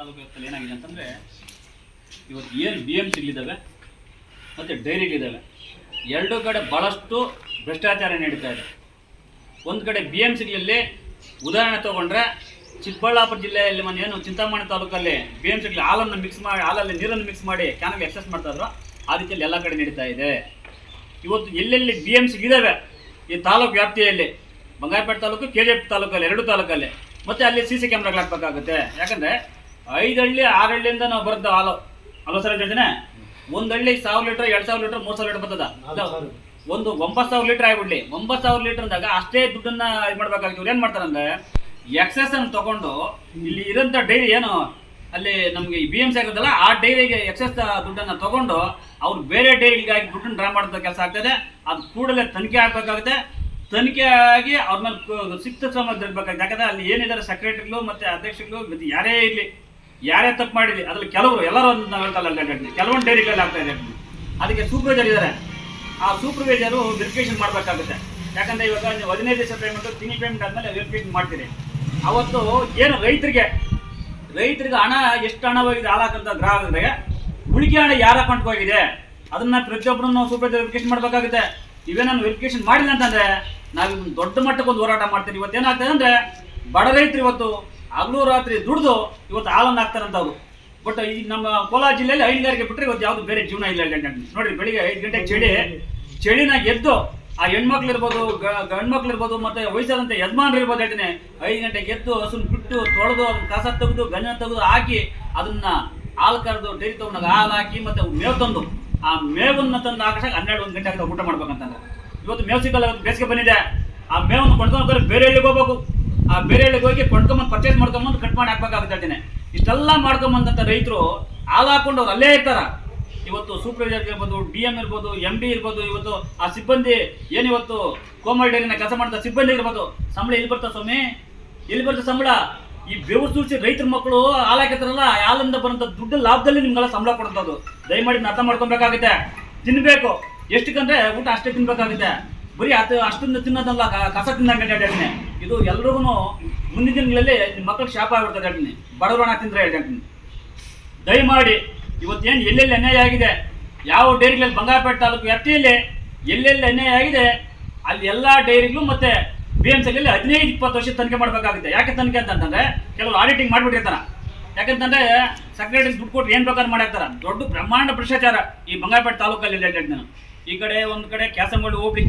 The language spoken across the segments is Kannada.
ತಾಲೂಕು ವ್ಯಾಪ್ತಿಯಲ್ಲಿ ಏನಾಗಿದೆ ಅಂತಂದರೆ, ಇವತ್ತು ಏನು ಬಿ ಎಂ ಸಿಗಳಿದ್ದಾವೆ ಮತ್ತು ಡೈರಿಗಳಿದ್ದಾವೆ ಎರಡೂ ಕಡೆ ಭಾಳಷ್ಟು ಭ್ರಷ್ಟಾಚಾರ ನಡೀತಾ ಇದೆ. ಒಂದು ಕಡೆ ಬಿ ಎಂ ಸಿಗಳಲ್ಲಿ ಉದಾಹರಣೆ ತೊಗೊಂಡ್ರೆ, ಚಿಕ್ಕಬಳ್ಳಾಪುರ ಜಿಲ್ಲೆಯಲ್ಲಿ ಮೊನ್ನೆ ಏನು ಚಿಂತಾಮಣಿ ತಾಲೂಕಲ್ಲಿ ಬಿ ಎಂ ಸಿಗಳಲ್ಲಿ ಹಾಲನ್ನು ಮಿಕ್ಸ್ ಮಾಡಿ, ಹಾಲಲ್ಲಿ ನೀರನ್ನು ಮಿಕ್ಸ್ ಮಾಡಿ ಕ್ಯಾನಲ್ಲಿ ಎಕ್ಸಸ್ ಮಾಡ್ತಾ ಇದ್ರು, ಆ ರೀತಿಯಲ್ಲಿ ಎಲ್ಲ ಕಡೆ ನಡೀತಾ ಇದೆ. ಇವತ್ತು ಎಲ್ಲೆಲ್ಲಿ ಬಿ ಎಂ ಸಿಗಿದ್ದಾವೆ ಈ ತಾಲೂಕು ವ್ಯಾಪ್ತಿಯಲ್ಲಿ, ಬಂಗಾರಪೇಟೆ ತಾಲೂಕು ಕೆ ಜಿ ತಾಲೂಕಲ್ಲಿ, ಎರಡು ತಾಲೂಕಲ್ಲಿ, ಮತ್ತೆ ಅಲ್ಲಿ ಸಿ ಸಿ ಕ್ಯಾಮ್ರಾಗಳು ಹಾಕ್ಬೇಕಾಗುತ್ತೆ. ಯಾಕಂದರೆ ಐದು ಹಳ್ಳಿ ಆರು ಹಳ್ಳಿಯಿಂದ ನಾವು ಬರುತ್ತೆ ಹಾಲು. ಅಲ್ವ ಸರ್ ಹೇಳ್ತೇನೆ ಒಂದು ಹಳ್ಳಿ ಸಾವಿರ ಲೀಟರ್ ಎರಡು ಸಾವಿರ ಲೀಟರ್ ಮೂರು ಸಾವಿರ ಲೀಟರ್ ಬರ್ತದ? ಒಂದು ಒಂಬತ್ತು ಸಾವಿರ ಲೀಟರ್ ಆಗಿಬಿಡ್ಲಿ. ಒಂಬತ್ತು ಸಾವಿರ ಲೀಟರ್ ಅಂದಾಗ ಅಷ್ಟೇ ದುಡ್ಡನ್ನ ಇದು ಮಾಡ್ಬೇಕಾಗ್ತದೆ ಏನು ಮಾಡ್ತಾರಂದ್ರೆ ಎಕ್ಸಸ್ ಅನ್ನು ತಗೊಂಡು ಇಲ್ಲಿ ಇರೋಂಥ ಡೈರಿ ಏನು ಅಲ್ಲಿ ನಮಗೆ ಬಿ ಎಂ ಸಿ ಆಗಿರೋದಲ್ಲ ಆ ಡೈರಿಗೆ ಎಕ್ಸಸ್ ದುಡ್ಡನ್ನು ತಗೊಂಡು ಅವ್ರು ಬೇರೆ ಡೈರಿಗಾಗಿ ದುಡ್ಡನ್ನು ಡ್ರಾ ಮಾಡಿದ ಕೆಲಸ ಆಗ್ತದೆ. ಅದು ಕೂಡಲೇ ತನಿಖೆ ಆಗಬೇಕಾಗುತ್ತೆ. ತನಿಖೆ ಆಗಿ ಅವ್ರ ಮೇಲೆ ಸಿಕ್ತ ಸಮಯ ಜರುಗಬೇಕಾಗುತ್ತೆ ಯಾಕಂದ್ರೆ ಅಲ್ಲಿ ಏನಿದ್ದಾರೆ ಸೆಕ್ರೆಟರಿಗಳು ಮತ್ತು ಅಧ್ಯಕ್ಷಗಳು ಮತ್ತು ಯಾರೇ ಇರಲಿ. ಯಾರೇ ತಪ್ಪು ಮಾಡಿದ್ವಿ? ಅದ್ರಲ್ಲಿ ಕೆಲವರು, ಎಲ್ಲರೂ ಹೇಳ್ತಲ್ಲ ಕೆಲವೊಂದು ಡೈರಿಗಳಲ್ಲಿ ಆಗ್ತಾ ಇದೆ ಅದಕ್ಕೆ ಸೂಪರ್ವೈಸರ್ ಇದ್ದಾರೆ. ಆ ಸೂಪರ್ವೈಸರು ವೆರಿಫಿಕೇಶನ್ ಮಾಡಬೇಕಾಗುತ್ತೆ. ಯಾಕಂದ್ರೆ ಇವಾಗ ನೀವು ಹದಿನೈದು ದಿವಸ ಪೇಮೆಂಟ್ ತಿಂಗಳ ಪೇಮೆಂಟ್ ಆದಮೇಲೆ ವೆರಿಫಿಕೇಶನ್ ಮಾಡ್ತೀರಿ. ಅವತ್ತು ಏನು ರೈತರಿಗೆ ರೈತರಿಗೆ ಹಣ, ಎಷ್ಟು ಹಣ ಹೋಗಿದೆ ಹಾಳಾಕಂತ ಗ್ರಾಹಕರಿಗೆ ಉಳಿಕೆ ಹಣ ಯಾರ ಅಕೌಂಟ್ ಹೋಗಿದೆ ಅದನ್ನ ಪ್ರತಿಯೊಬ್ಬರನ್ನು ಸೂಪರ್ವೈಸರ್ ವೆರಿಫಿಕೇಶನ್ ಮಾಡಬೇಕಾಗುತ್ತೆ. ಇವೇ ನಾನು ವೆರಿಫಿಕೇಶನ್ ಮಾಡಿಲ್ಲ ಅಂತಂದ್ರೆ ನಾವು ದೊಡ್ಡ ಮಟ್ಟಕ್ಕೆ ಒಂದು ಹೋರಾಟ ಇವತ್ತು ಏನಾಗ್ತದೆ ಅಂದ್ರೆ, ಬಡ ರೈತರು ಇವತ್ತು ಹಗಲು ರಾತ್ರಿ ದುಡ್ದು ಇವತ್ತು ಹಾಲನ್ನು ಹಾಕ್ತಾರಂತವ್ರು ಬಟ್ ಈ ನಮ್ಮ ಕೋಲಾರ ಜಿಲ್ಲೆಯಲ್ಲಿ ಹೈನುಗಾರಿಕೆ ಬಿಟ್ಟರೆ ಇವತ್ತು ಯಾವುದು ಬೇರೆ ಜೀವನ ಇಲ್ಲ ನೋಡ್ರಿ, ಬೆಳಿಗ್ಗೆ ಐದು ಗಂಟೆಗೆ ಚಳಿ ಚಳಿನಾಗ ಎದ್ದು ಆ ಹೆಣ್ಮಕ್ಳು ಇರ್ಬೋದು ಗಂಡ್ಮಕ್ಳು ಇರ್ಬೋದು, ಮತ್ತೆ ವಯಸ್ಸಾದಂಥ ಯಜಮಾನ್ರು ಇರ್ಬೋದು ಹೇಳ್ತೀನಿ. ಐದು ಗಂಟೆಗೆ ಎದ್ದು ಹಸುನ್ ಬಿಟ್ಟು ತೊಳೆದು ಅದನ್ನ ಕಸ ತೆಗೆದು ಗಂಜ ತೆಗೆದು ಹಾಕಿ ಅದನ್ನ ಹಾಲು ಕರೆದು, ಡೈರಿ ತೊಗೊಂಡಾಗ ಹಾಲು ಹಾಕಿ ಮತ್ತೆ ಮೇವು ತಂದು, ಆ ಮೇವನ್ನ ತಂದು ಹಾಕಿ ಹನ್ನೆರಡು, ಒಂದು ಗಂಟೆ ಆಗಿದೆ ಊಟ ಮಾಡ್ಬೇಕಂತಂದ್ರೆ. ಇವತ್ತು ಮೇವು ಸಿಗಲ್ಲ ಬೇಸಿಗೆ ಬಂದಿದೆ. ಆ ಮೇವನ್ನು ಕೊಂಡ್ಕೊಂಡು ಬೇರೆ ಎಲ್ಲಿಗೆ ಹೋಗ್ಬೇಕು? ಆ ಬೇರೆ ಹಳ್ಳಿಗೆ ಹೋಗಿ ಕೊಂಡ್ಕೊಂಬಂದು ಪರ್ಚೇಸ್ ಮಾಡ್ಕೊಂಬಂದು ಕಟ್ ಮಾಡಿ ಹಾಕ್ಬೇಕಾಗುತ್ತೆ ಹೇಳ್ತೀನಿ. ಇಷ್ಟೆಲ್ಲ ಮಾಡ್ಕೊಂಬಂದಂಥ ರೈತರು ಹಾಲು ಹಾಕೊಂಡು ಅವ್ರು ಅಲ್ಲೇ ಇರ್ತಾರ. ಇವತ್ತು ಸೂಪರ್ವೈಸರ್ ಇರ್ಬೋದು ಡಿ ಎಂ ಇರ್ಬೋದು ಎಂ ಡಿ ಇರ್ಬೋದು, ಇವತ್ತು ಆ ಸಿಬ್ಬಂದಿ ಏನಿವತ್ತು ಕೋಮಲ್ ಡೈರಿನ ಕೆಲಸ ಮಾಡ್ತಾ ಸಿಬ್ಬಂದಿ ಇರ್ಬೋದು. ಸಂಬಳ ಎಲ್ಲಿ ಬರ್ತಾ ಸ್ವಾಮಿ? ಎಲ್ಲಿ ಬರ್ತಾ ಸಂಬಳ? ಈ ಬೆವರು ಸೂಚಿ ರೈತರ ಮಕ್ಕಳು ಹಾಲು ಹಾಕಿರ್ತಾರಲ್ಲ ಹಾಲಿಂದ ಬರೋಂಥ ದುಡ್ಡು ಲಾಭದಲ್ಲಿ ನಿಮ್ಗೆಲ್ಲ ಸಂಬಳ ಕೊಡುವಂಥದ್ದು ದಯಮಾಡಿ ಅರ್ಥ ಮಾಡ್ಕೊಬೇಕಾಗುತ್ತೆ. ತಿನ್ಬೇಕು. ಎಷ್ಟಕ್ಕಂದ್ರೆ ಊಟ ಅಷ್ಟೇ ತಿನ್ಬೇಕಾಗುತ್ತೆ. ಬರೀ ಅದು ಅಷ್ಟೊಂದು ತಿನ್ನೋದಲ್ಲ ಕಸ ತಿನ್ನಂಗೆ ಹೇಳ್ತೀನಿ ಇದು ಎಲ್ರಿಗೂ ಮುಂದಿನ ದಿನಗಳಲ್ಲಿ ನಿಮ್ಮ ಮಕ್ಕಳಿಗೆ ಶಾಪ ಆಗ್ಬಿಡ್ತದೆ ಹೇಳ್ತೀನಿ ಬಡವರಣ ತಿಂದ್ರೆ ಹೇಳ್ತೀನಿ ದಯಮಾಡಿ, ಇವತ್ತೇನು ಎಲ್ಲೆಲ್ಲಿ ಅನ್ಯಾಯ ಆಗಿದೆ? ಯಾವ ಡೈರಿಗಳಲ್ಲಿ ಬಂಗಾರಪೇಟೆ ತಾಲೂಕು ವ್ಯಾಪ್ತಿಯಲ್ಲಿ ಎಲ್ಲೆಲ್ಲಿ ಅನ್ಯಾಯ ಆಗಿದೆ? ಅಲ್ಲಿ ಎಲ್ಲ ಡೈರಿಗಳು ಮತ್ತೆ ಬಿ ಎಂ ಸಿಯಲ್ಲಿ ಹದಿನೈದು, ಇಪ್ಪತ್ತು ವರ್ಷ ತನಿಖೆ ಮಾಡಬೇಕಾಗುತ್ತೆ. ಯಾಕೆ ತನಿಖೆ ಅಂತಂದ್ರೆ, ಕೆಲವರು ಆಡಿಟಿಂಗ್ ಮಾಡಿಬಿಟ್ಟಿರ್ತಾರ. ಯಾಕಂತಂದ್ರೆ ಸೆಕ್ರೆಟರಿ ದುಡ್ಡು ಕೊಟ್ಟು ಏನು ಪ್ರಕಾರ ಮಾಡಿರ್ತಾರೆ ದೊಡ್ಡ ಬ್ರಹ್ಮಾಂಡ ಭ್ರಷ್ಟಾಚಾರ ಈ ಬಂಗಾರಪೇಟೆ ತಾಲೂಕಲ್ಲಿ ನಾನು. ಈ ಕಡೆ ಒಂದು ಕಡೆ ಕ್ಯಾಸಂಗೋಡಿ ಹೋಗ್ಲಿ.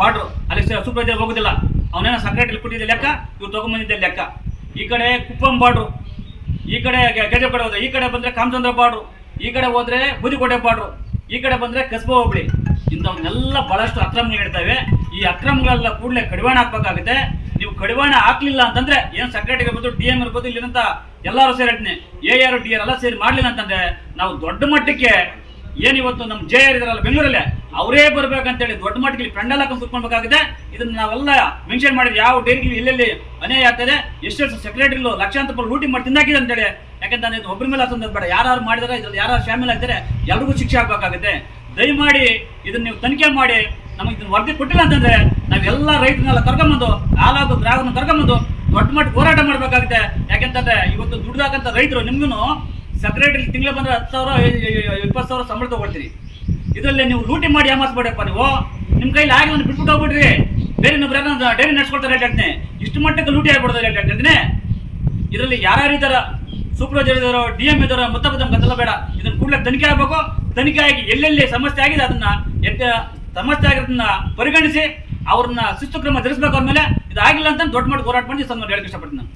ಬಾರ್ಡ್ರು ಅಲ್ಲಿ ಸೂಪರ್ವೈಸರ್ ಹೋಗೋದಿಲ್ಲ. ಅವನೇನೋ ಸೆಕ್ರೆಟರಿ ಕೊಟ್ಟಿದ್ದೆ ಲೆಕ್ಕ, ಇವ್ರು ತೊಗೊಂಬಂದಿದ್ದೆ ಲೆಕ್ಕ. ಈ ಕಡೆ ಕುಪ್ಪಂ ಬಾರ್ಡ್ರು ಈ ಕಡೆ ಗೆಜೆ ಹೋದ್ರೆ ಈ ಕಡೆ ಬಂದ್ರೆ ಕಾಮಚಂದ್ರ ಬಾಡ್ರು ಈ ಕಡೆ ಹೋದ್ರೆ ಬೂದಿಕೋಟೆ ಬಾಡ್ರು ಈ ಕಡೆ ಬಂದ್ರೆ ಕಸ್ಬಾ ಹೋಗ್ಬಿಡಿ ಇಂಥವನ್ನೆಲ್ಲ ಭಾಳಷ್ಟು ಅಕ್ರಮಗಳು ನೀಡ್ತಾವೆ. ಈ ಅಕ್ರಮಗಳೆಲ್ಲ ಕೂಡಲೇ ಕಡಿವಾಣ ಹಾಕ್ಬೇಕಾಗುತ್ತೆ. ನೀವು ಕಡಿವಾಣ ಹಾಕ್ಲಿಲ್ಲ ಅಂತಂದ್ರೆ ಏನು ಸೆಕ್ರೆಟರಿ ಇರ್ಬೋದು ಡಿ ಎಂ ಇರ್ಬೋದು ಇಲ್ಲಿರಂತ ಎಲ್ಲರೂ ಸೇರಿ ಎ ಆರ್ ಡಿ ಆರ್ ಎಲ್ಲ ಸೇರಿ ಮಾಡ್ಲಿಲ್ಲ ಅಂತಂದ್ರೆ ನಾವು ದೊಡ್ಡ ಮಟ್ಟಕ್ಕೆ ಏನಿವತ್ತು ನಮ್ಮ ಜೆ ಆರ್ ಇದಾರಲ್ಲ ಬೆಂಗಳೂರಲ್ಲೇ ಅವರೇ ಬರ್ಬೇಕಂತೇಳಿ ದೊಡ್ಡ ಮಟ್ಟಿಗೆ ಪೆಂಡಲ್ ಹಾಕೊಂಡು ಕುತ್ಕೊಳ್ಬೇಕಾಗಿದೆ. ಇದನ್ನ ನಾವೆಲ್ಲ ಮೆನ್ಷನ್ ಮಾಡಿದ್ರೆ ಯಾವ ಡೈರಿಗಳು ಎಲ್ಲೆಲ್ಲಿ ಅನ್ಯಾಯ ಆಗ್ತದೆ ಎಷ್ಟೆಷ್ಟು ಸೆಕ್ರೆಟರಿಗಳು ಲಕ್ಷಾಂತರ ರೂಪಾಯಿ ಲೂಟಿ ಮಾಡಿ ತಿಂದಾಕಿದೆ ಅಂತೇಳಿ. ಯಾಕಂದ್ರೆ ಇದು ಒಬ್ಬರ ಮೇಲೆ ಹಾಸೋದು ಬೇಡ ಯಾರು ಮಾಡಿದಾಗ ಇದ್ರಲ್ಲಿ ಯಾರು ಶಾಮಿಲ್ ಆಗ್ತಾರೆ ಎಲ್ರಿಗೂ ಶಿಕ್ಷೆ ಆಗ್ಬೇಕಾಗುತ್ತೆ. ದಯಮಾಡಿ ಇದನ್ನ ನೀವು ತನಿಖೆ ಮಾಡಿ, ನಮಗೆ ಇದನ್ನ ವರದಿ ಕೊಟ್ಟಿಲ್ಲ ಅಂತಂದ್ರೆ ನಾವೆಲ್ಲ ರೈತರನ್ನೆಲ್ಲ ಕರ್ಕೊಂಬಂದು ಹಾಲಾಗು ಗ್ರಾಹಕನ ಕರ್ಕೊಂಬಂದು ದೊಡ್ಡ ಮಟ್ಟ ಹೋರಾಟ ಮಾಡಬೇಕಾಗುತ್ತೆ. ಯಾಕೆಂತಂದ್ರೆ ಇವತ್ತು ದುಡ್ದಾಕಂತ ರೈತರು ನಿಮ್ಗೂ ಸೆಕ್ರೆಟರಿ ತಿಂಗಳ ಬಂದ್ರೆ ಹತ್ತು ಸಾವಿರ ಇಪ್ಪತ್ತು ಸಾವಿರ ಸಂಬಳ ತಗೊಳ್ತೀರಿ. ಇದರಲ್ಲಿ ನೀವು ಲೂಟಿ ಮಾಡಿ ಯಾಮಾಸ್ಬೇಡಪ್ಪ ನೀವು. ನಿಮ್ಮ ಕೈಲಿ ಆಗಿ ಒಂದು ಬಿಟ್ಬಿಟ್ಟು ಹೋಗ್ಬಿಡ್ರಿ. ಬೇರೆ ನಮ್ಮ ಡೈರಿ ನಡೆಸ್ಕೊಳ್ತಾರೆ ಹೇಳ್ತೇನೆ ಇಷ್ಟು ಮಟ್ಟಕ್ಕೆ ಲೂಟಿ ಆಗ್ಬಿಡೋದು ಹೇಳ್ತೀನಿ ಇದರಲ್ಲಿ ಯಾರ್ಯಾರು ಇದ್ದಾರ ಸೂಪರ್ವೈಸರ್ ಡಿ ಎಂ ಇದ್ದಾರೋ ಮುತ್ತಬದ್ದ ಗದ್ದಲ ಬೇಡ. ಇದನ್ನ ಕೂಡಲೇ ತನಿಖೆ ಆಗಬೇಕು. ತನಿಖೆ ಆಗಿ ಎಲ್ಲೆಲ್ಲಿ ಸಮಸ್ಯೆ ಆಗಿದೆ ಅದನ್ನ ಎತ್ತ ಸಮಸ್ಯೆ ಆಗಿರೋದನ್ನ ಪರಿಗಣಿಸಿ ಅವ್ರನ್ನ ಶಿಸ್ತು ಕ್ರಮ ಜರುಗಿಸ್ಬೇಕು ಆದಮೇಲೆ ಮೇಲೆ ಇದಾಗಿಲ್ಲ ಅಂತ ದೊಡ್ಡ ಮಾಡಿ ಹೋರಾಟ ಮಾಡಿ ಸಂಬಂಧ ಹೇಳಕ್ ಹೇಳಕ್ಕೆ ಇಷ್ಟಪಡ್ತೀನಿ ನಾನು.